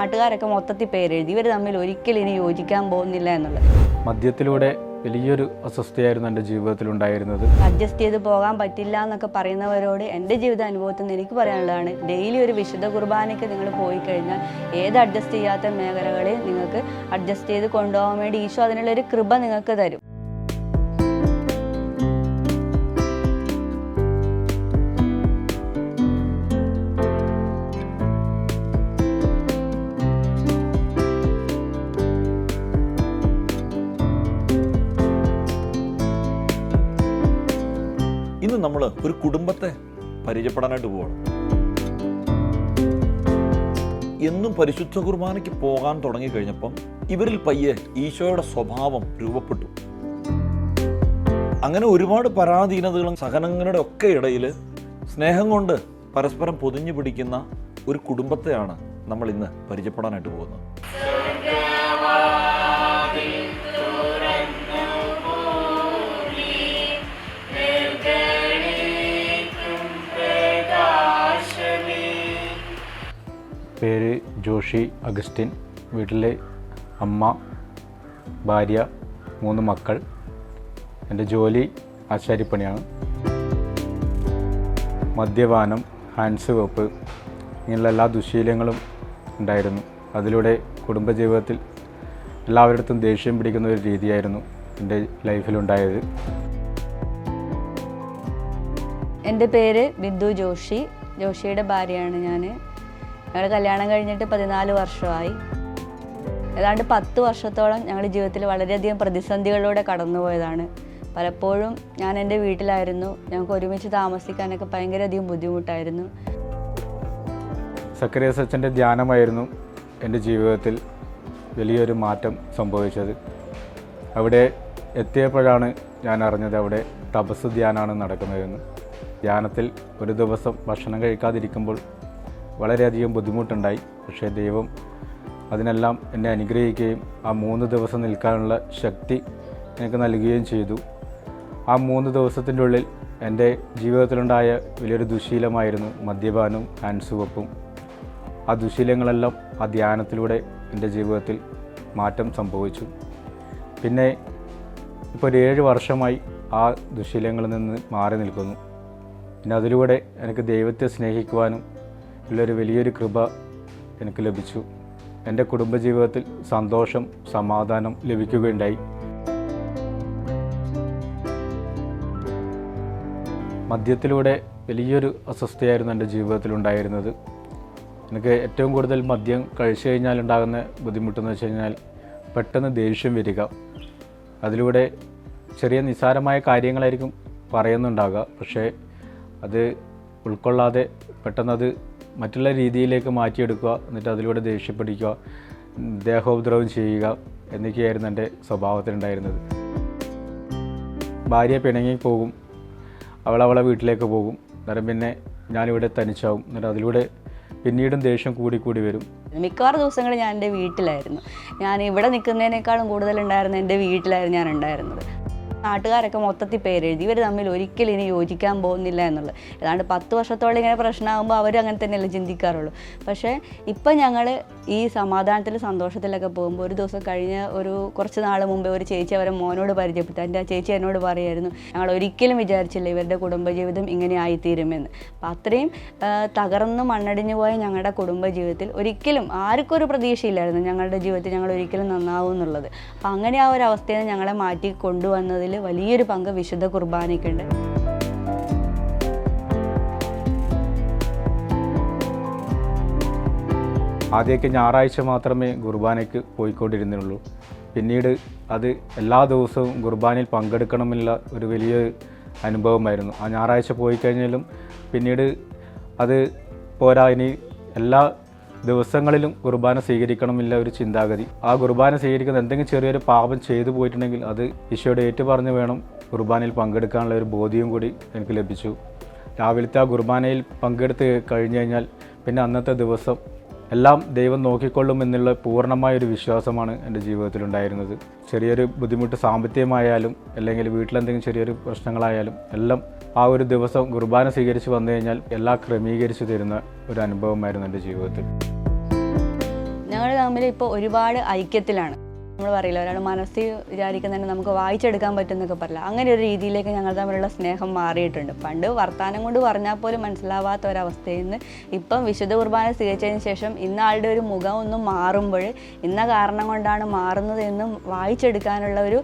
നാട്ടുകാരൊക്കെ മൊത്തത്തിൽ പേരെഴുതി. ഇവർ തമ്മിൽ ഒരിക്കലും ഇനി യോജിക്കാൻ പോകുന്നില്ല എന്നുള്ളത്. മദ്യത്തിലൂടെ വലിയൊരു അസ്വസ്ഥയായിരുന്നു എന്റെ ജീവിതത്തിൽ ഉണ്ടായിരുന്നത് അഡ്ജസ്റ്റ് ചെയ്ത് പോകാൻ പറ്റില്ല എന്നൊക്കെ പറയുന്നവരോട് എന്റെ ജീവിത അനുഭവത്തിൽ നിന്ന് എനിക്ക് പറയാനുള്ളതാണ് ഡെയിലി ഒരു വിശുദ്ധ കുർബാനയ്ക്ക് നിങ്ങൾ പോയി കഴിഞ്ഞാൽ ഏത് അഡ്ജസ്റ്റ് ചെയ്യാത്ത മേഖലകളിൽ നിങ്ങൾക്ക് അഡ്ജസ്റ്റ് ചെയ്ത് കൊണ്ടുപോകാൻ വേണ്ടി ഈശോ അതിനുള്ള ഒരു കൃപ നിങ്ങൾക്ക് തരും. ഒരു കുടുംബത്തെ പരിചയപ്പെടാനായിട്ട് പോവാണ്. എന്നും പരിശുദ്ധ കുർബാനയ്ക്ക് പോകാൻ തുടങ്ങിക്കഴിഞ്ഞപ്പം ഇവരിൽ പയ്യെ ഈശോയുടെ സ്വഭാവം രൂപപ്പെട്ടു. അങ്ങനെ ഒരുപാട് പരാധീനതകളും സഹനങ്ങളുടെ ഒക്കെ ഇടയിൽ സ്നേഹം കൊണ്ട് പരസ്പരം പൊതിഞ്ഞു പിടിക്കുന്ന ഒരു കുടുംബത്തെയാണ് നമ്മൾ ഇന്ന് പരിചയപ്പെടാനായിട്ട് പോകുന്നത്. പേര് ജോഷി അഗസ്റ്റിൻ വീട്ടിലെ അമ്മ ഭാര്യ മൂന്ന് മക്കൾ. എന്റെ ജോലി ആശാരിപ്പണിയാണ്. മദ്യപാനം ഹാൻഡ്സ് വെപ്പ് ഇങ്ങനെയുള്ള എല്ലാ ദുശീലങ്ങളും ഉണ്ടായിരുന്നു. അതിലൂടെ കുടുംബജീവിതത്തിൽ എല്ലാവരുടെ അടുത്തും ദേഷ്യം പിടിക്കുന്ന ഒരു രീതിയായിരുന്നു എന്റെ ലൈഫിലുണ്ടായത്. എന്റെ പേര് ബിന്ദു ജോഷി. ജോഷിയുടെ ഭാര്യയാണ് ഞാൻ ഞങ്ങൾ കല്യാണം കഴിഞ്ഞിട്ട് പതിനാല് വർഷമായി. ഏതാണ്ട് പത്ത് വർഷത്തോളം ഞങ്ങളുടെ ജീവിതത്തിൽ വളരെയധികം പ്രതിസന്ധികളിലൂടെ കടന്നുപോയതാണ്. പലപ്പോഴും ഞാൻ എന്റെ വീട്ടിലായിരുന്നു. ഞങ്ങൾക്ക് ഒരുമിച്ച് താമസിക്കാനൊക്കെ ഭയങ്കരധികം ബുദ്ധിമുട്ടായിരുന്നു. സക്കറിയ സച്ചന്റെ ധ്യാനമായിരുന്നു എന്റെ ജീവിതത്തിൽ വലിയൊരു മാറ്റം സംഭവിച്ചത്. അവിടെ എത്തിയപ്പോഴാണ് ഞാൻ അറിഞ്ഞത് അവിടെ തപസ് ധ്യാനമാണ് നടക്കുന്നതെന്ന്. ധ്യാനത്തിൽ ഒരു ദിവസം ഭക്ഷണം കഴിക്കാതിരിക്കുമ്പോൾ വളരെയധികം ബുദ്ധിമുട്ടുണ്ടായി. പക്ഷേ ദൈവം അതിനെല്ലാം എന്നെ അനുഗ്രഹിക്കുകയും ആ മൂന്ന് ദിവസം നിൽക്കാനുള്ള ശക്തി എനിക്ക് നൽകുകയും ചെയ്തു. ആ മൂന്ന് ദിവസത്തിന്റെ ഉള്ളിൽ എന്റെ ജീവിതത്തിലുണ്ടായ വലിയൊരു ദുശീലമായിരുന്നു മദ്യപാനവും ഹാൻഡ് സുവപ്പും ആ ദുശീലങ്ങളെല്ലാം ആ ധ്യാനത്തിലൂടെ എന്റെ ജീവിതത്തിൽ മാറ്റം സംഭവിച്ചു. പിന്നെ ഇപ്പോൾ ഒരു ഏഴ് വർഷമായി ആ ദുശീലങ്ങളിൽ നിന്ന് മാറി നിൽക്കുന്നു. പിന്നെ അതിലൂടെ എനിക്ക് ദൈവത്തെ സ്നേഹിക്കുവാനും ഉള്ളൊരു വലിയൊരു കൃപ എനിക്ക് ലഭിച്ചു. എന്റെ കുടുംബജീവിതത്തിൽ സന്തോഷം സമാധാനം ലഭിക്കുകയുണ്ടായി. മദ്യത്തിലൂടെ വലിയൊരു അസ്വസ്ഥയായിരുന്നു എന്റെ ജീവിതത്തിൽ ഉണ്ടായിരുന്നത്. എനിക്ക് ഏറ്റവും കൂടുതൽ മദ്യം കഴിച്ചു കഴിഞ്ഞാൽ ഉണ്ടാകുന്ന ബുദ്ധിമുട്ടെന്ന് വെച്ച് കഴിഞ്ഞാൽ പെട്ടെന്ന് ദേഷ്യം വരിക. അതിലൂടെ ചെറിയ നിസ്സാരമായ കാര്യങ്ങളായിരിക്കും പറയുന്നുണ്ടാകുക പക്ഷേ അത് ഉൾക്കൊള്ളാതെ പെട്ടെന്നത് മറ്റുള്ള രീതിയിലേക്ക് മാറ്റിയെടുക്കുക എന്നിട്ട് അതിലൂടെ ദേഷ്യപ്പിടിക്കുക ദേഹോപദ്രവം ചെയ്യുക എന്നൊക്കെയായിരുന്നു എന്റെ സ്വഭാവത്തിലുണ്ടായിരുന്നത്. ഭാര്യ പിണങ്ങി പോകും അവൾ അവളെ വീട്ടിലേക്ക് പോകും അന്നേരം പിന്നെ ഞാനിവിടെ തനിച്ചാവും എന്നിട്ട് അതിലൂടെ പിന്നീടും ദേഷ്യം കൂടി കൂടി വരും. മിക്കവാറും ദിവസങ്ങൾ ഞാൻ എന്റെ വീട്ടിലായിരുന്നു. ഞാൻ ഇവിടെ നിൽക്കുന്നതിനേക്കാളും കൂടുതലുണ്ടായിരുന്ന എന്റെ വീട്ടിലായിരുന്നു ഞാൻ ഉണ്ടായിരുന്നത് നാട്ടുകാരൊക്കെ മൊത്തത്തിൽ പേരെഴുതി. ഇവർ തമ്മിൽ ഒരിക്കലും ഇനി യോജിക്കാൻ പോകുന്നില്ല എന്നുള്ളത്. ഏതാണ്ട് പത്ത് വർഷത്തോളം ഇങ്ങനെ പ്രശ്നമാകുമ്പോൾ അവർ അങ്ങനെ തന്നെയല്ലേ ചിന്തിക്കാറുള്ളൂ. പക്ഷേ ഇപ്പം ഞങ്ങൾ ഈ സമാധാനത്തിൽ സന്തോഷത്തിലൊക്കെ പോകുമ്പോൾ ഒരു ദിവസം കഴിഞ്ഞ ഒരു കുറച്ച് നാൾ മുമ്പേ ഒരു ചേച്ചി അവരെ മോനോട് പരിചയപ്പെട്ടു. എന്റെ ആ ചേച്ചി എന്നോട് പറയായിരുന്നു ഞങ്ങൾ ഒരിക്കലും വിചാരിച്ചില്ല ഇവരുടെ കുടുംബജീവിതം ഇങ്ങനെ ആയിത്തീരുമെന്ന്. അപ്പം അത്രയും തകർന്ന് മണ്ണടിഞ്ഞു പോയ ഞങ്ങളുടെ കുടുംബജീവിതത്തിൽ ഒരിക്കലും ആർക്കും ഒരു പ്രതീക്ഷയില്ലായിരുന്നു ഞങ്ങളുടെ ജീവിതത്തിൽ ഞങ്ങൾ ഒരിക്കലും നന്നാവും എന്നുള്ളത് അപ്പം അങ്ങനെ ആ ഒരു അവസ്ഥയിൽ ഞങ്ങളെ മാറ്റി കൊണ്ടുവന്നതിൽ വലിയൊരു പങ്ക് വിശുദ്ധ കുർബാനയ്ക്കുണ്ട്. ആദ്യമൊക്കെ ഞായറാഴ്ച മാത്രമേ കുർബാനയ്ക്ക് പോയിക്കൊണ്ടിരുന്നുള്ളൂ. പിന്നീട് അത് എല്ലാ ദിവസവും കുർബാനയിൽ പങ്കെടുക്കണമെന്നുള്ള ഒരു വലിയ അനുഭവമായിരുന്നു. ആ ഞായറാഴ്ച പോയി കഴിഞ്ഞാലും പിന്നീട് അത് പോരാ. ഇനി എല്ലാ ദിവസങ്ങളിലും കുർബാന സ്വീകരിക്കണമില്ല ഒരു ചിന്താഗതി. ആ കുർബാന സ്വീകരിക്കുന്ന എന്തെങ്കിലും ചെറിയൊരു പാപം ചെയ്തു പോയിട്ടുണ്ടെങ്കിൽ അത് ഈശോയുടെ ഏറ്റു പറഞ്ഞു വേണം കുർബാനയിൽ പങ്കെടുക്കാനുള്ള ഒരു ബോധ്യവും കൂടി എനിക്ക് ലഭിച്ചു. രാവിലത്തെ ആ കുർബാനയിൽ പങ്കെടുത്ത് കഴിഞ്ഞു കഴിഞ്ഞാൽ പിന്നെ അന്നത്തെ ദിവസം എല്ലാം ദൈവം നോക്കിക്കൊള്ളും എന്നുള്ള പൂർണമായ ഒരു വിശ്വാസമാണ് എന്റെ ജീവിതത്തിലുണ്ടായിരുന്നത് ചെറിയൊരു ബുദ്ധിമുട്ട് സാമ്പത്തികമായാലും അല്ലെങ്കിൽ വീട്ടിലെന്തെങ്കിലും ചെറിയൊരു പ്രശ്നങ്ങളായാലും എല്ലാം ആ ഒരു ദിവസം കുർബാന സ്വീകരിച്ച് വന്നു കഴിഞ്ഞാൽ എല്ലാം ക്രമീകരിച്ച് തരുന്ന ഒരു അനുഭവമായിരുന്നു എന്റെ ജീവിതത്തിൽ. ഞങ്ങൾ തമ്മിൽ ഇപ്പോൾ ഒരുപാട് ഐക്യത്തിലാണ്. നമ്മൾ പറയില്ല ഒരാൾ മനസ്സിൽ വിചാരിക്കുന്നതന്നെ നമുക്ക് വായിച്ചെടുക്കാൻ പറ്റുമെന്നൊക്കെ പറയില്ല. അങ്ങനെ ഒരു രീതിയിലേക്ക് ഞങ്ങൾ തമ്മിലുള്ള സ്നേഹം മാറിയിട്ടുണ്ട്. പണ്ട് വർത്തമാനം കൊണ്ട് പറഞ്ഞാൽ പോലും മനസ്സിലാവാത്ത ഒരവസ്ഥയിൽ നിന്ന് ഇപ്പം വിശുദ്ധ കുർബാന സ്വീകരിച്ചതിന് ശേഷം ഇന്ന ആളുടെ ഒരു മുഖം ഒന്ന് മാറുമ്പോൾ ഇന്ന കാരണം കൊണ്ടാണ് മാറുന്നത് എന്നും വായിച്ചെടുക്കാനുള്ള ഒരു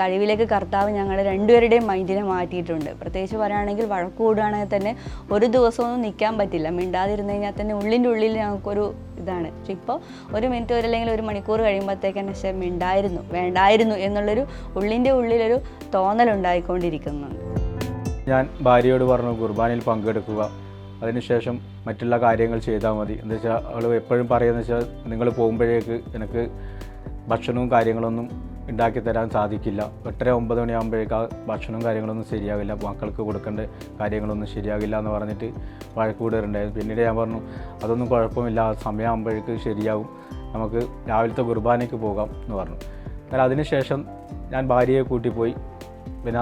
കഴിവിലേക്ക് കർത്താവ് ഞങ്ങൾ രണ്ടുപേരുടെയും മൈൻഡിനെ മാറ്റിയിട്ടുണ്ട്. പ്രത്യേകിച്ച് പറയുകയാണെങ്കിൽ വഴക്ക് കൂടുകയാണെങ്കിൽ തന്നെ ഒരു ദിവസമൊന്നും നിൽക്കാൻ പറ്റില്ല. മിണ്ടാതിരുന്ന് കഴിഞ്ഞാൽ തന്നെ ഉള്ളിന്റെ ഉള്ളിൽ ഞങ്ങൾക്കൊരു ഇതാണ്. പക്ഷെ ഇപ്പോൾ ഒരു മിനിറ്റ് ഒരു അല്ലെങ്കിൽ ഒരു മണിക്കൂർ കഴിയുമ്പോഴത്തേക്ക് തന്നെ പക്ഷേ മിണ്ടായിരുന്നു വേണ്ടായിരുന്നു എന്നുള്ളൊരു ഉള്ളിന്റെ ഉള്ളിലൊരു തോന്നലുണ്ടായിക്കൊണ്ടിരിക്കുന്നുണ്ട് ഞാൻ ഭാര്യയോട് പറഞ്ഞു കുർബാനയിൽ പങ്കെടുക്കുക. അതിനുശേഷം മറ്റുള്ള കാര്യങ്ങൾ ചെയ്താൽ മതി. എന്ന് വെച്ചാൽ അവൾ എപ്പോഴും പറയുന്നത് വെച്ചാൽ നിങ്ങൾ പോകുമ്പോഴേക്ക് എനിക്ക് ഭക്ഷണവും കാര്യങ്ങളൊന്നും ഉണ്ടാക്കി തരാൻ സാധിക്കില്ല. എട്ടര ഒമ്പത് മണിയാകുമ്പോഴേക്ക് ആ ഭക്ഷണവും കാര്യങ്ങളൊന്നും ശരിയാവില്ല. മക്കൾക്ക് കൊടുക്കേണ്ട കാര്യങ്ങളൊന്നും ശരിയാകില്ല എന്ന് പറഞ്ഞിട്ട് വഴക്കൂടുകയുണ്ടായിരുന്നു പിന്നീട് ഞാൻ പറഞ്ഞു അതൊന്നും കുഴപ്പമില്ല. ആ സമയമാകുമ്പോഴേക്ക് ശരിയാവും. നമുക്ക് രാവിലത്തെ കുർബാനയ്ക്ക് പോകാം എന്ന് പറഞ്ഞു. എന്നാൽ അതിനുശേഷം ഞാൻ ഭാര്യയെ കൂട്ടിപ്പോയി പിന്നെ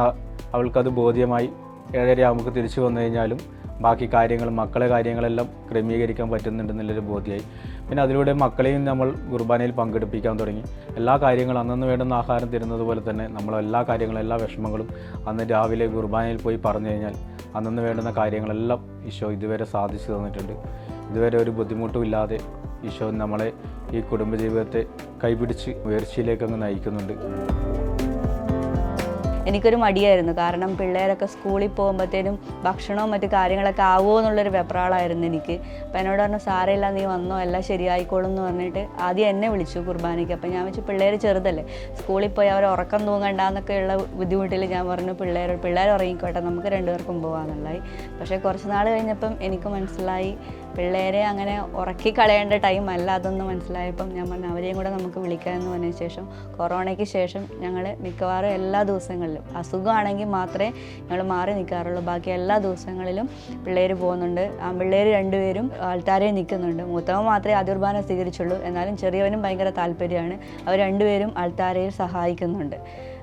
അവൾക്കത് ബോധ്യമായി ഏഴര നമുക്ക് തിരിച്ചു വന്നു കഴിഞ്ഞാലും ബാക്കി കാര്യങ്ങൾ മക്കളെ കാര്യങ്ങളെല്ലാം ക്രമീകരിക്കാൻ പറ്റുന്നുണ്ടെന്നുള്ളൊരു ബോധ്യമായി. പിന്നെ അതിലൂടെ മക്കളെയും നമ്മൾ കുർബാനയിൽ പങ്കെടുപ്പിക്കാൻ തുടങ്ങി. എല്ലാ കാര്യങ്ങളും അന്നന്ന് വേണ്ടുന്ന ആഹാരം തരുന്നത് പോലെ തന്നെ നമ്മൾ എല്ലാ കാര്യങ്ങളും എല്ലാ വിഷമങ്ങളും അന്ന് രാവിലെ കുർബാനയിൽ പോയി പറഞ്ഞു കഴിഞ്ഞാൽ അന്നന്ന് വേണ്ടുന്ന കാര്യങ്ങളെല്ലാം ഈശോ ഇതുവരെ സാധിച്ചു തന്നിട്ടുണ്ട്. ഇതുവരെ ഒരു ബുദ്ധിമുട്ടും ഇല്ലാതെ ഈശോ നമ്മളെ ഈ കുടുംബജീവിതത്തെ കൈപിടിച്ച് ഉയർച്ചയിലേക്ക് അങ്ങ് നയിക്കുന്നുണ്ട്. എനിക്കൊരു മടിയായിരുന്നു. കാരണം പിള്ളേരൊക്കെ സ്കൂളിൽ പോകുമ്പോഴത്തേനും ഭക്ഷണവും മറ്റു കാര്യങ്ങളൊക്കെ ആവുമോ എന്നുള്ളൊരു വെപ്രാളായിരുന്നു എനിക്ക്. അപ്പം എന്നോട് പറഞ്ഞു സാരമില്ല നീ വന്നോ? എല്ലാം ശരിയായിക്കോളും എന്ന് പറഞ്ഞിട്ട് ആദ്യം എന്നെ വിളിച്ചു കുർബാനയ്ക്ക്. അപ്പം ഞാൻ വെച്ചു പിള്ളേർ ചെറുതല്ലേ? സ്കൂളിൽ പോയി അവർ ഉറക്കം തൂങ്ങണ്ടെന്നൊക്കെയുള്ള ബുദ്ധിമുട്ടിൽ ഞാൻ പറഞ്ഞു പിള്ളേർ പിള്ളേർ ഉറങ്ങിക്കോട്ടെ നമുക്ക് രണ്ടുപേർക്കും പോകാമെന്നുള്ളതായി പക്ഷേ കുറച്ച് നാൾ കഴിഞ്ഞപ്പം എനിക്ക് മനസ്സിലായി പിള്ളേരെ അങ്ങനെ ഉറക്കി കളയേണ്ട ടൈം അല്ല അതൊന്ന് മനസ്സിലായപ്പം ഞാൻ പറഞ്ഞു അവരെയും കൂടെ നമുക്ക് വിളിക്കാമെന്ന് പറഞ്ഞ ശേഷം കൊറോണയ്ക്ക് ശേഷം ഞങ്ങൾ മിക്കവാറും എല്ലാ ദിവസങ്ങളിലും അസുഖമാണെങ്കിൽ മാത്രമേ ഞങ്ങൾ മാറി നിൽക്കാറുള്ളൂ. ബാക്കി എല്ലാ ദിവസങ്ങളിലും പിള്ളേർ പോകുന്നുണ്ട്. ആ പിള്ളേർ രണ്ടുപേരും ആൾത്താരെ നിൽക്കുന്നുണ്ട്. മൂത്തവൻ മാത്രമേ അതിർബാന സ്വീകരിച്ചുള്ളൂ. എന്നാലും ചെറിയവനും ഭയങ്കര താല്പര്യമാണ്. അവർ രണ്ടുപേരും ആൾത്താരയിൽ സഹായിക്കുന്നുണ്ട്.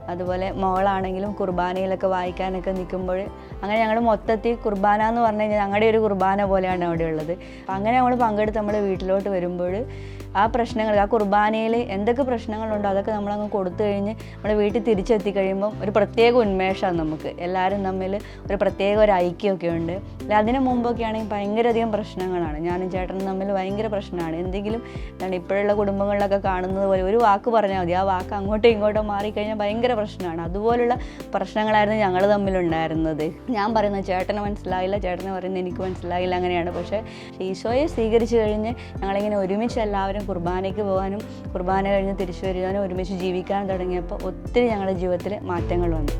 അതുപോലെ മോളാണെങ്കിലും കുർബാനയിലൊക്കെ വായിക്കാനൊക്കെ നിൽക്കുമ്പോൾ അങ്ങനെ ഞങ്ങൾ മൊത്തത്തിൽ കുർബാന എന്ന് പറഞ്ഞു കഴിഞ്ഞാൽ ഞങ്ങളുടെ ഒരു കുർബാന പോലെയാണ് അവിടെ ഉള്ളത് അങ്ങനെ നമ്മൾ പങ്കെടുത്ത് നമ്മൾ വീട്ടിലോട്ട് വരുമ്പോൾ ആ പ്രശ്നങ്ങൾ ആ കുർബാനയിൽ എന്തൊക്കെ പ്രശ്നങ്ങളുണ്ടോ അതൊക്കെ നമ്മളങ്ങ് കൊടുത്തു കഴിഞ്ഞ് നമ്മുടെ വീട്ടിൽ തിരിച്ചെത്തി കഴിയുമ്പം ഒരു പ്രത്യേക ഉന്മേഷമാണ് നമുക്ക്. എല്ലാവരും തമ്മിൽ ഒരു പ്രത്യേക ഒരു ഐക്യമൊക്കെ ഉണ്ട്. അല്ല അതിന് മുമ്പൊക്കെ ആണെങ്കിൽ ഭയങ്കരധികം പ്രശ്നങ്ങളാണ്. ഞാനും ചേട്ടനും തമ്മിൽ ഭയങ്കര പ്രശ്നമാണ്. എന്തെങ്കിലും എന്താണ് ഇപ്പോഴുള്ള കുടുംബങ്ങളിലൊക്കെ കാണുന്നത് പോലെ ഒരു വാക്ക് പറഞ്ഞാൽ മതി. ആ വാക്ക് അങ്ങോട്ടും ഇങ്ങോട്ടോ മാറിക്കഴിഞ്ഞാൽ ഭയങ്കര പ്രശ്നമാണ്. അതുപോലുള്ള പ്രശ്നങ്ങളായിരുന്നു ഞങ്ങൾ തമ്മിലുണ്ടായിരുന്നത്. ഞാൻ പറയുന്നത് ചേട്ടന് മനസ്സിലായില്ല ചേട്ടന് പറയുന്നത് എനിക്ക് മനസ്സിലായില്ല അങ്ങനെയാണ്. പക്ഷേ ഈശോയെ സ്വീകരിച്ചു കഴിഞ്ഞ് ഞങ്ങളിങ്ങനെ ഒരുമിച്ച് എല്ലാവരും കുർബാനയ്ക്ക് പോകാനും കുർബാന കഴിഞ്ഞ് തിരിച്ചു വരുവാനും ഒരുമിച്ച് ജീവിക്കാനും തുടങ്ങിയപ്പോൾ ഒത്തിരി ഞങ്ങളുടെ ജീവിതത്തിൽ മാറ്റങ്ങൾ വന്നു.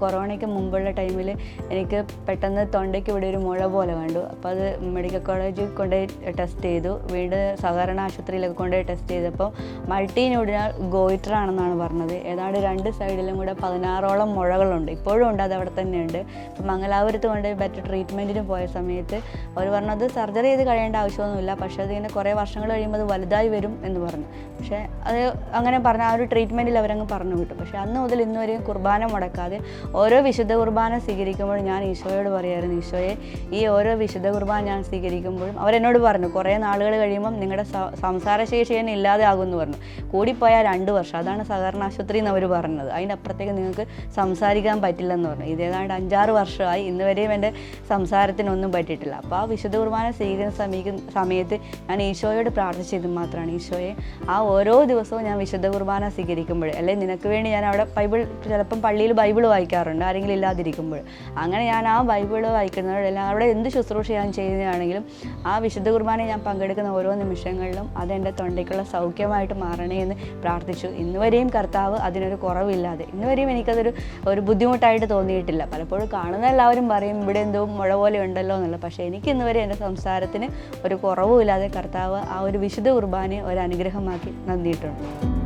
കൊറോണയ്ക്ക് മുമ്പുള്ള ടൈമിൽ എനിക്ക് പെട്ടെന്ന് തൊണ്ടയ്ക്ക് ഇവിടെ ഒരു മുഴ പോലെ കണ്ടു. അപ്പോൾ അത് മെഡിക്കൽ കോളേജിൽ കൊണ്ടുപോയി ടെസ്റ്റ് ചെയ്തു. വീണ്ടും സഹകരണ ആശുപത്രിയിലൊക്കെ കൊണ്ടുപോയി ടെസ്റ്റ് ചെയ്തപ്പോൾ മൾട്ടി ന്യൂഡിനൽ ഗോയിറ്റർ ആണെന്നാണ് പറഞ്ഞത്. ഏതാണ്ട് രണ്ട് സൈഡിലും കൂടെ പതിനാറോളം മുഴകളുണ്ട്. ഇപ്പോഴും ഉണ്ട് അത് അവിടെ തന്നെയുണ്ട്. അപ്പം മംഗലാപുരത്ത് കൊണ്ടുപോയി ബെറ്റർ ട്രീറ്റ്മെന്റിന് പോയ സമയത്ത് അവർ പറഞ്ഞത് സർജറി ചെയ്ത് കഴിയേണ്ട ആവശ്യമൊന്നുമില്ല. പക്ഷേ അതിങ്ങനെ കുറേ വർഷങ്ങൾ കഴിയുമ്പോൾ അത് വലുതായി വരും എന്ന് പറഞ്ഞു. പക്ഷേ അത് അങ്ങനെ പറഞ്ഞ ആ ഒരു ട്രീറ്റ്മെന്റിൽ അവരങ്ങ് പറഞ്ഞു വിട്ടു. പക്ഷേ അന്ന് മുതൽ ഇന്ന് വരെയും കുർബാന മുടക്കാതെ ഓരോ വിശുദ്ധ കുർബാന സ്വീകരിക്കുമ്പോഴും ഞാൻ ഈശോയോട് പറയായിരുന്നു ഈശോയെ ഈ ഓരോ വിശുദ്ധ കുർബാന ഞാൻ സ്വീകരിക്കുമ്പോഴും അവരെന്നോട് പറഞ്ഞു കുറേ നാളുകൾ കഴിയുമ്പം നിങ്ങളുടെ സംസാരശേഷി തന്നെ ഇല്ലാതെ ആകുമെന്ന് പറഞ്ഞു. കൂടിപ്പോയാൽ രണ്ട് വർഷം. അതാണ് സഹകരണ ആശുപത്രി എന്ന് അവർ പറഞ്ഞത്. അതിന്റെ അപ്പുറത്തേക്ക് നിങ്ങൾക്ക് സംസാരിക്കാൻ പറ്റില്ലെന്ന് പറഞ്ഞു. ഇതേതാണ്ട് അഞ്ചാറ് വർഷമായി ഇന്ന് വരെയും എന്റെ സംസാരത്തിനൊന്നും പറ്റിയിട്ടില്ല. അപ്പോൾ ആ വിശുദ്ധ കുർബാന സ്വീകരിക്കുന്ന സമീക്കുന്ന സമയത്ത് ഞാൻ ഈശോയോട് പ്രാർത്ഥിച്ചത് മാത്രമാണ്. ഈശോയെ ആ ഓരോ ദിവസവും ഞാൻ വിശുദ്ധ കുർബാന സ്വീകരിക്കുമ്പോൾ അല്ലെങ്കിൽ നിനക്ക് വേണ്ടി ഞാൻ അവിടെ ബൈബിൾ ചിലപ്പം പള്ളിയിൽ ബൈബിൾ വായിക്കാറുണ്ട് ആരെങ്കിലും ഇല്ലാതിരിക്കുമ്പോൾ. അങ്ങനെ ഞാൻ ആ ബൈബിൾ വായിക്കുന്നവരെല്ലാം അവിടെ എന്ത് ശുശ്രൂഷ ഞാൻ ചെയ്യുന്നതാണെങ്കിലും ആ വിശുദ്ധ കുർബാന ഞാൻ പങ്കെടുക്കുന്ന ഓരോ നിമിഷങ്ങളിലും അതെന്റെ തൊണ്ടയ്ക്കുള്ള സൗഖ്യമായിട്ട് മാറണേ എന്ന് പ്രാർത്ഥിച്ചു. ഇന്നുവരെയും കർത്താവ് അതിനൊരു കുറവില്ലാതെ ഇന്നുവരെയും എനിക്കതൊരു ഒരു ബുദ്ധിമുട്ടായിട്ട് തോന്നിയിട്ടില്ല. പലപ്പോഴും കാണുന്ന എല്ലാവരും പറയും ഇവിടെ എന്തോ മുഴ പോലെ ഉണ്ടല്ലോ എന്നുള്ളത്. പക്ഷേ എനിക്ക് ഇന്നുവരെ എന്റെ സംസാരത്തിന് ഒരു കുറവുമില്ലാതെ കർത്താവ് ആ ഒരു വിശുദ്ധ കുർബാനയെ ഒരു അനുഗ്രഹമാക്കി നൽകിയിട്ടുണ്ട്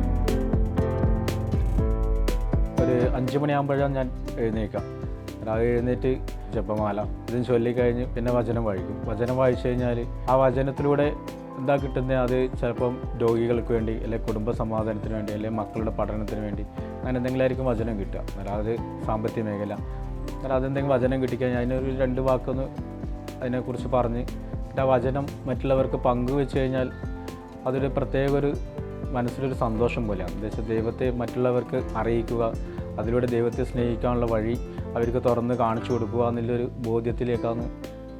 ഒരു അഞ്ച് മണിയാകുമ്പോഴാണ് ഞാൻ എഴുന്നേക്കാം രാവിലെ എഴുന്നേറ്റ് ജപമാല ഇതും ചൊല്ലിക്കഴിഞ്ഞ് പിന്നെ വചനം വായിക്കും. വചനം വായിച്ചു കഴിഞ്ഞാൽ ആ വചനത്തിലൂടെ എന്താ കിട്ടുന്നത്? അത് ചിലപ്പം രോഗികൾക്ക് വേണ്ടി അല്ലെങ്കിൽ കുടുംബ സമാധാനത്തിന് വേണ്ടി അല്ലെങ്കിൽ മക്കളുടെ പഠനത്തിന് വേണ്ടി അങ്ങനെ എന്തെങ്കിലും ആയിരിക്കും വചനം കിട്ടുക. എന്നാൽ അത് സാമ്പത്തിക മേഖല. എന്നാൽ അതെന്തെങ്കിലും വചനം കിട്ടിക്കഴിഞ്ഞാൽ അതിനൊരു രണ്ട് വാക്കൊന്ന് അതിനെക്കുറിച്ച് പറഞ്ഞ് ആ വചനം മറ്റുള്ളവർക്ക് പങ്കുവെച്ച് കഴിഞ്ഞാൽ അതൊരു പ്രത്യേക ഒരു മനസ്സിലൊരു സന്തോഷം പോലെയാണ് എന്താ ദൈവത്തെ മറ്റുള്ളവർക്ക് അറിയിക്കുക അതിലൂടെ ദൈവത്തെ സ്നേഹിക്കാനുള്ള വഴി അവർക്ക് തുറന്ന് കാണിച്ചു കൊടുക്കുക എന്നുള്ളൊരു ബോധ്യത്തിലേക്കാണ്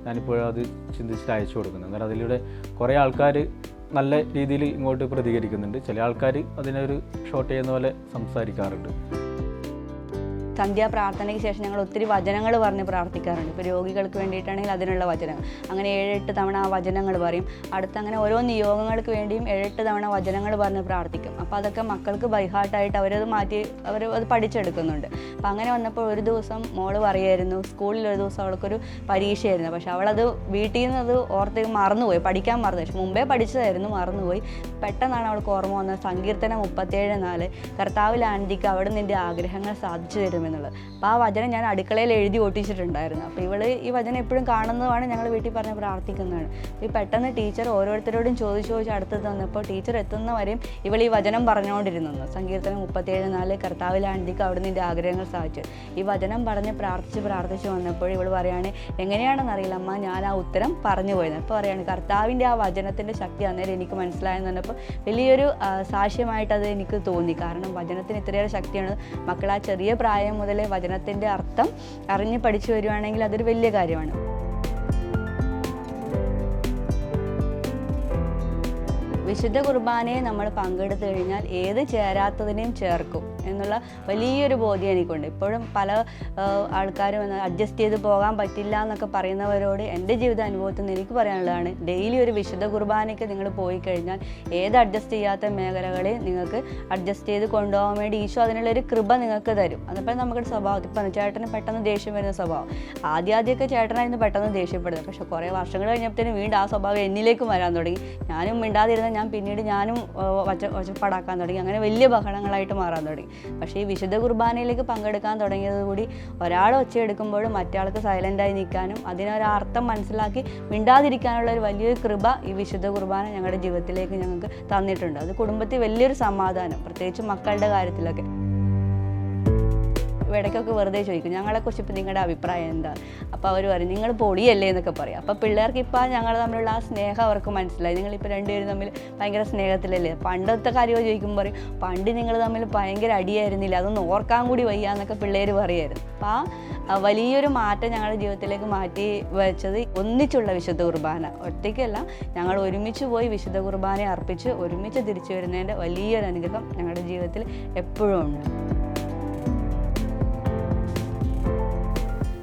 ഞാനിപ്പോൾ അത് ചിന്തിച്ചിട്ട് അയച്ചു കൊടുക്കുന്നത്. അന്നേരം അതിലൂടെ കുറേ ആൾക്കാർ നല്ല രീതിയിൽ ഇങ്ങോട്ട് പ്രതികരിക്കുന്നുണ്ട്. ചില ആൾക്കാർ അതിനൊരു ഷോർട്ട് ചെയ്യുന്ന പോലെ സംസാരിക്കാറുണ്ട്. സന്ധ്യാപ്രാർത്ഥനയ്ക്ക് ശേഷം ഞങ്ങൾ ഒത്തിരി വചനങ്ങൾ പറഞ്ഞ് പ്രാർത്ഥിക്കാറുണ്ട്. ഇപ്പോൾ രോഗികൾക്ക് വേണ്ടിയിട്ടാണെങ്കിൽ അതിനുള്ള വചനങ്ങൾ. അങ്ങനെ ഏഴെട്ട് തവണ ആ വചനങ്ങൾ പറയും. അടുത്ത് അങ്ങനെ ഓരോ നിയോഗങ്ങൾക്ക് വേണ്ടിയും ഏഴെട്ട് തവണ വചനങ്ങൾ പറഞ്ഞ് പ്രാർത്ഥിക്കും. അപ്പോൾ അതൊക്കെ മക്കൾക്ക് ബൈഹാർട്ടായിട്ട് അവരത് മാറ്റി അവർ അത് പഠിച്ചെടുക്കുന്നുണ്ട്. അപ്പം അങ്ങനെ വന്നപ്പോൾ ഒരു ദിവസം മോൾ പറയായിരുന്നു സ്കൂളിൽ ഒരു ദിവസം അവൾക്കൊരു പരീക്ഷയായിരുന്നു. പക്ഷെ അവളത് വീട്ടിൽ നിന്ന് അത് ഓർത്ത് മറന്നുപോയി. പഠിക്കാൻ മറന്നു പക്ഷെ മുമ്പേ പഠിച്ചതായിരുന്നു മറന്നുപോയി. പെട്ടെന്നാണ് അവൾക്ക് ഓർമ്മ വന്നത്. സങ്കീർത്തനം മുപ്പത്തേഴ് നാല്. കർത്താവിൽ ആന്റിക്ക് അവിടെ നിന്റെ ആഗ്രഹങ്ങൾ സാധിച്ചു തരുമെന്നുള്ളത് അപ്പോൾ ആ വചനം ഞാൻ അടുക്കളയിൽ എഴുതി ഒട്ടിച്ചിട്ടുണ്ടായിരുന്നു അപ്പോൾ ഇവൾ ഈ വചനം എപ്പോഴും കാണുന്നതാണ് ഞങ്ങൾ വീട്ടിൽ പറഞ്ഞ് പ്രാർത്ഥിക്കുന്നതാണ്. ഈ പെട്ടെന്ന് ടീച്ചർ ഓരോരുത്തരോടും ചോദിച്ചു ചോദിച്ച് അടുത്ത് തന്നപ്പോൾ ടീച്ചർ എത്തുന്നവരെയും ഇവൾ ഈ വചനം പറഞ്ഞുകൊണ്ടിരുന്നു. സങ്കീർത്തനം മുപ്പത്തേഴ് നാല് കർത്താവിലാണ്ടിക്ക് അവിടെ നിന്റെ ആഗ്രഹങ്ങൾ സാധിച്ചു. ഈ വചനം പറഞ്ഞ് പ്രാർത്ഥിച്ച് പ്രാർത്ഥിച്ച് വന്നപ്പോൾ ഇവൾ പറയാണ് എങ്ങനെയാണെന്ന് അറിയില്ല അമ്മ ഞാൻ ആ ഉത്തരം പറഞ്ഞു പോയത്. അപ്പോൾ പറയാണ് കർത്താവിന്റെ ആ വചനത്തിന്റെ ശക്തി അന്നേരം എനിക്ക് മനസ്സിലായെന്ന് പറഞ്ഞപ്പോൾ വലിയൊരു സാക്ഷ്യമായിട്ട് അത് എനിക്ക് തോന്നി. കാരണം വചനത്തിന് ഇത്രയേറെ ശക്തിയാണ്. മക്കൾ ആ ചെറിയ പ്രായം മുതലേ വചനത്തിന്റെ അർത്ഥം അറിഞ്ഞ് പഠിച്ചു വരുവാണെങ്കിൽ അതൊരു വലിയ കാര്യമാണ്. വിശുദ്ധ കുർബാനയെ നമ്മൾ പങ്കെടുത്തു കഴിഞ്ഞാൽ ഏത് ചേരാത്തതിനെയും ചേർക്കും. എന്നുള്ള വലിയൊരു ബോധ്യം എനിക്കുണ്ട്. ഇപ്പോഴും പല ആൾക്കാരും അഡ്ജസ്റ്റ് ചെയ്ത് പോകാൻ പറ്റില്ല എന്നൊക്കെ പറയുന്നവരോട് എന്റെ ജീവിത അനുഭവത്തിൽ നിന്ന് എനിക്ക് പറയാനുള്ളതാണ് ഡെയിലി ഒരു വിശുദ്ധ കുർബാനയ്ക്ക് നിങ്ങൾ പോയി കഴിഞ്ഞാൽ ഏത് അഡ്ജസ്റ്റ് ചെയ്യാത്ത മേഖലകളിൽ നിങ്ങൾക്ക് അഡ്ജസ്റ്റ് ചെയ്ത് കൊണ്ടുപോകാൻ വേണ്ടി ഈശോ അതിനുള്ളൊരു കൃപ നിങ്ങൾക്ക് തരും. അതപ്പോൾ നമ്മുടെ സ്വഭാവം ഇപ്പം ചേട്ടന് പെട്ടെന്ന് ദേഷ്യം വരുന്ന സ്വഭാവം. ആദ്യം ആദ്യമൊക്കെ ചേട്ടനായിരുന്നു പെട്ടെന്ന് ദേഷ്യപ്പെടുന്നത്. പക്ഷേ കുറേ വർഷങ്ങൾ കഴിഞ്ഞപ്പോഴത്തേനും വീണ്ടും ആ സ്വഭാവം എന്നിലേക്ക് വരാൻ തുടങ്ങി. ഞാനും മിണ്ടാതിരുന്ന ഞാൻ പിന്നീട് ഞാനും വച്ച ഒച്ച ഒച്ചപ്പാടാക്കാൻ തുടങ്ങി. അങ്ങനെ വലിയ ബഹളങ്ങളായിട്ട് മാറാൻ തുടങ്ങി. പക്ഷേ ഈ വിശുദ്ധ കുർബാനയിലേക്ക് പങ്കെടുക്കാൻ തുടങ്ങിയതോടുകൂടി ഒരാൾ ഒച്ചയെടുക്കുമ്പോഴും മറ്റയാൾക്ക് സൈലന്റായി നിൽക്കാനും അതിനൊരർത്ഥം മനസ്സിലാക്കി മിണ്ടാതിരിക്കാനുള്ള ഒരു വലിയൊരു കൃപ ഈ വിശുദ്ധ കുർബാന ഞങ്ങളുടെ ജീവിതത്തിലേക്ക് ഞങ്ങൾക്ക് തന്നിട്ടുണ്ട്. അത് കുടുംബത്തിൽ വലിയൊരു സമാധാനം പ്രത്യേകിച്ച് മക്കളുടെ കാര്യത്തിലൊക്കെ. ഇടയ്ക്കൊക്കെ വെറുതെ ചോദിക്കും ഞങ്ങളെക്കുറിച്ച് ഇപ്പം നിങ്ങളുടെ അഭിപ്രായം എന്താ? അപ്പോൾ അവർ പറയും നിങ്ങൾ പൊളിയല്ലേ എന്നൊക്കെ പറയും. അപ്പോൾ പിള്ളേർക്ക് ഇപ്പോൾ ഞങ്ങൾ തമ്മിലുള്ള ആ സ്നേഹം അവർക്ക് മനസ്സിലായി. നിങ്ങളിപ്പോൾ രണ്ടുപേരും തമ്മിൽ ഭയങ്കര സ്നേഹത്തിലല്ലേ? പണ്ടത്തെ കാര്യമോ ചോദിക്കുമ്പോൾ പറയും പണ്ട് നിങ്ങൾ തമ്മിൽ ഭയങ്കര അടിയായിരുന്നില്ല അതൊന്ന് ഓർക്കാൻ കൂടി വയ്യ എന്നൊക്കെ പിള്ളേർ പറയുമായിരുന്നു അപ്പോൾ ആ വലിയൊരു മാറ്റം ഞങ്ങളുടെ ജീവിതത്തിലേക്ക് മാറ്റി വെച്ചത് ഒന്നിച്ചുള്ള വിശുദ്ധ കുർബാന. ഒറ്റയ്ക്കല്ല ഞങ്ങൾ ഒരുമിച്ച് പോയി വിശുദ്ധ കുർബാനയെ അർപ്പിച്ച് ഒരുമിച്ച് തിരിച്ചു വരുന്നതിന്റെ വലിയൊരു അനുഗ്രഹം ഞങ്ങളുടെ ജീവിതത്തിൽ എപ്പോഴും ഉണ്ട്.